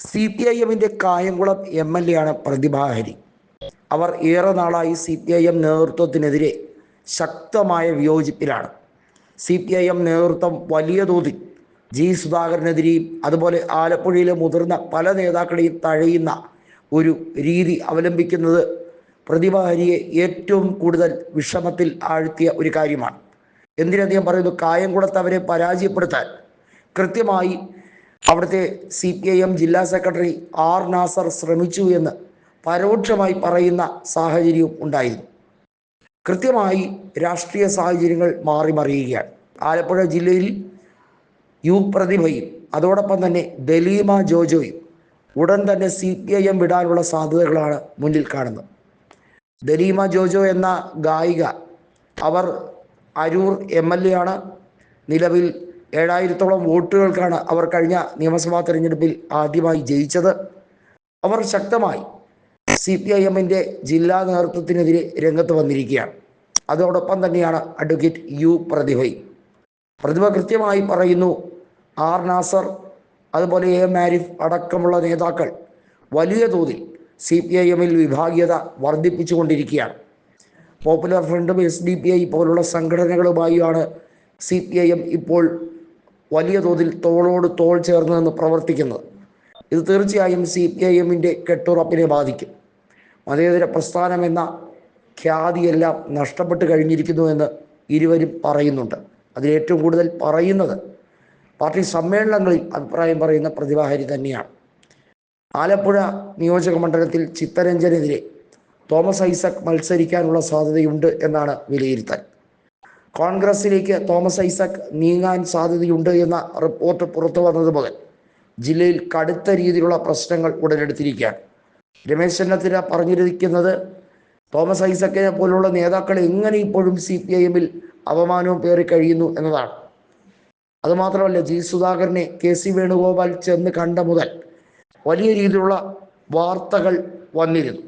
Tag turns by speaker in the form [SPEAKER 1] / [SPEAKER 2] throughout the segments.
[SPEAKER 1] C P I എമ്മിന്റെ Kayamkulam M L A ആണ് പ്രതിഭാഹരി. അവർ ഏറെ നാളായി സി പി ഐ എം നേതൃത്വത്തിനെതിരെ ശക്തമായ വിയോജിപ്പിലാണ്. സി പി ഐ എം നേതൃത്വം വലിയ തോതിൽ ജി സുധാകരനെതിരെയും അതുപോലെ ആലപ്പുഴയിലെ മുതിർന്ന പല നേതാക്കളെയും തഴയുന്ന ഒരു രീതി അവലംബിക്കുന്നത് പ്രതിഭാഹരിയെ ഏറ്റവും കൂടുതൽ വിഷമത്തിൽ ആഴ്ത്തിയ ഒരു കാര്യമാണ്. എന്തിനധികം പറയുന്നു? കായംകുളത്ത് അവരെ പരാജയപ്പെടുത്താൻ. കൃത്യമായി അവിടുത്തെ സി പി ഐ എം ജില്ലാ സെക്രട്ടറി ആർ നാസർ ശ്രമിച്ചു എന്ന് പരോക്ഷമായി പറയുന്ന സാഹചര്യവും ഉണ്ടായിരുന്നു. കൃത്യമായി രാഷ്ട്രീയ സാഹചര്യങ്ങൾ മാറി മറിയുകയാണ് ആലപ്പുഴ ജില്ലയിൽ യു പ്രതിഭയും അതോടൊപ്പം തന്നെ ദലീമ ജോജോയും ഉടൻ തന്നെ സി പി ഐ എം വിടാനുള്ള സാധ്യതകളാണ് മുന്നിൽ കാണുന്നത്. ദലീമ ജോജോ എന്ന ഗായിക അവർ അരൂർ എം എൽ എ ആണ്. നിലവിൽ ഏഴായിരത്തോളം വോട്ടുകൾക്കാണ് അവർ കഴിഞ്ഞ നിയമസഭാ തെരഞ്ഞെടുപ്പിൽ ആദ്യമായി ജയിച്ചത്. അവർ ശക്തമായി സി പി ഐ എമ്മിന്റെ ജില്ലാ നേതൃത്വത്തിനെതിരെ രംഗത്ത് വന്നിരിക്കുകയാണ്. അതോടൊപ്പം തന്നെയാണ് അഡ്വക്കേറ്റ് യു പ്രതിഭയും. പ്രതിഭ കൃത്യമായി പറയുന്നു ആർ നാസർ അതുപോലെ എ മാരിഫ് അടക്കമുള്ള നേതാക്കൾ വലിയ തോതിൽ സി പി ഐ എമ്മിൽ വിഭാഗീയത വർദ്ധിപ്പിച്ചുകൊണ്ടിരിക്കുകയാണ്. പോപ്പുലർ ഫ്രണ്ടും എസ് ഡി പി ഐ പോലുള്ള സംഘടനകളുമായാണ് സി പി ഐ എം ഇപ്പോൾ വലിയ തോതിൽ തോളോട് തോൾ ചേർന്ന് നിന്ന് പ്രവർത്തിക്കുന്നത്. ഇത് തീർച്ചയായും സി പി ഐ എമ്മിന്റെ കെട്ടുറപ്പിനെ ബാധിക്കും. മതേതര പ്രസ്ഥാനം എന്ന ഖ്യാതിയെല്ലാം നഷ്ടപ്പെട്ട് കഴിഞ്ഞിരിക്കുന്നു എന്ന് ഇരുവരും പറയുന്നുണ്ട്. അതിലേറ്റവും കൂടുതൽ പറയുന്നത് പാർട്ടി സമ്മേളനങ്ങളിൽ അഭിപ്രായം പറയുന്ന പ്രതിഭാഹരി തന്നെയാണ്. ആലപ്പുഴ നിയോജക മണ്ഡലത്തിൽ ചിത്തരഞ്ജനെതിരെ തോമസ് ഐസക് മത്സരിക്കാനുള്ള സാധ്യതയുണ്ട് എന്നാണ് വിലയിരുത്തൽ. കോൺഗ്രസിലേക്ക് തോമസ് ഐസക് നീങ്ങാൻ സാധ്യതയുണ്ട് എന്ന റിപ്പോർട്ട് പുറത്തു വന്നത് മുതൽ ജില്ലയിൽ കടുത്ത രീതിയിലുള്ള പ്രശ്നങ്ങൾ ഉടലെടുത്തിരിക്കുകയാണ്. രമേശ് ചെന്നിത്തല പറഞ്ഞിരിക്കുന്നത് തോമസ് ഐസക്കിനെ പോലുള്ള നേതാക്കൾ എങ്ങനെ ഇപ്പോഴും സി പി ഐ എമ്മിൽ അപമാനവും പേറി കഴിയുന്നു എന്നതാണ്. അതുമാത്രമല്ല ജി സുധാകരനെ കെ സി വേണുഗോപാൽ ചെന്ന് കണ്ട മുതൽ വലിയ രീതിയിലുള്ള വാർത്തകൾ വന്നിരുന്നു.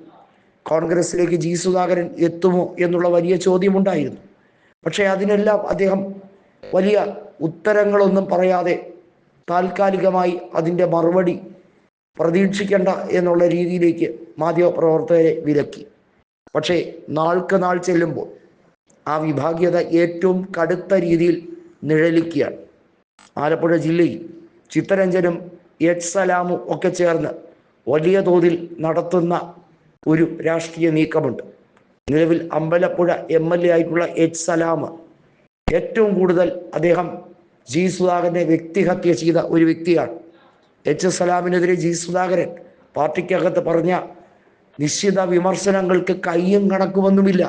[SPEAKER 1] കോൺഗ്രസിലേക്ക് ജി സുധാകരൻ എത്തുമോ എന്നുള്ള വലിയ ചോദ്യമുണ്ടായിരുന്നു. പക്ഷേ അതിനെല്ലാം അദ്ദേഹം വലിയ ഉത്തരങ്ങളൊന്നും പറയാതെ താൽക്കാലികമായി അതിന്റെ മറുപടി പ്രതീക്ഷിക്കേണ്ട എന്നുള്ള രീതിയിലേക്ക് മാധ്യമപ്രവർത്തകരെ വിലക്കി. പക്ഷേ നാൾക്ക് നാൾ ചെല്ലുമ്പോൾ ആ വിഭാഗീയത ഏറ്റവും കടുത്ത രീതിയിൽ നിഴലിക്കുകയാണ്. ആലപ്പുഴ ജില്ലയിൽ ചിത്തരഞ്ജനും എച്ച് സലാമും ഒക്കെ ചേർന്ന് വലിയ തോതിൽ നടത്തുന്ന ഒരു രാഷ്ട്രീയ നീക്കമുണ്ട്. നിലവിൽ അമ്പലപ്പുഴ എം എൽ എ ആയിട്ടുള്ള എച്ച് സലാം ഏറ്റവും കൂടുതൽ അദ്ദേഹം ജി സുധാകരനെ വ്യക്തിഹത്യ ചെയ്ത ഒരു വ്യക്തിയാണ്. എച്ച് സലാമിനെതിരെ ജി സുധാകരൻ പാർട്ടിക്കകത്ത് പറഞ്ഞ നിശ്ചിത വിമർശനങ്ങൾക്ക് കയ്യും കണക്കുമൊന്നുമില്ല.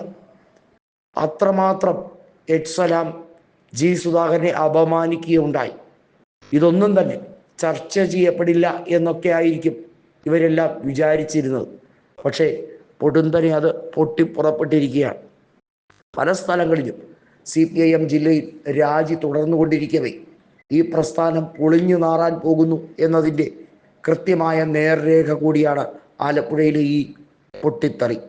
[SPEAKER 1] അത്രമാത്രം എച്ച് സലാം ജി സുധാകരനെ അപമാനിക്കുകയുണ്ടായി. ഇതൊന്നും തന്നെ ചർച്ച ചെയ്യപ്പെടില്ല എന്നൊക്കെ ആയിരിക്കും ഇവരെല്ലാം വിചാരിച്ചിരുന്നത്. പക്ഷേ പൊടുന്തനെ അത് പൊട്ടിപ്പുറപ്പെട്ടിരിക്കുകയാണ് പല സ്ഥലങ്ങളിലും സി പി ഐ എം ജില്ലയിൽ രാജി തുടർന്നുകൊണ്ടിരിക്കവേ. ഈ പ്രസ്ഥാനം പൊളിഞ്ഞു നാറാൻ പോകുന്നു എന്നതിന്റെ കൃത്യമായ നേർരേഖ കൂടിയാണ് ആലപ്പുഴയിലെ ഈ പൊട്ടിത്തെറി.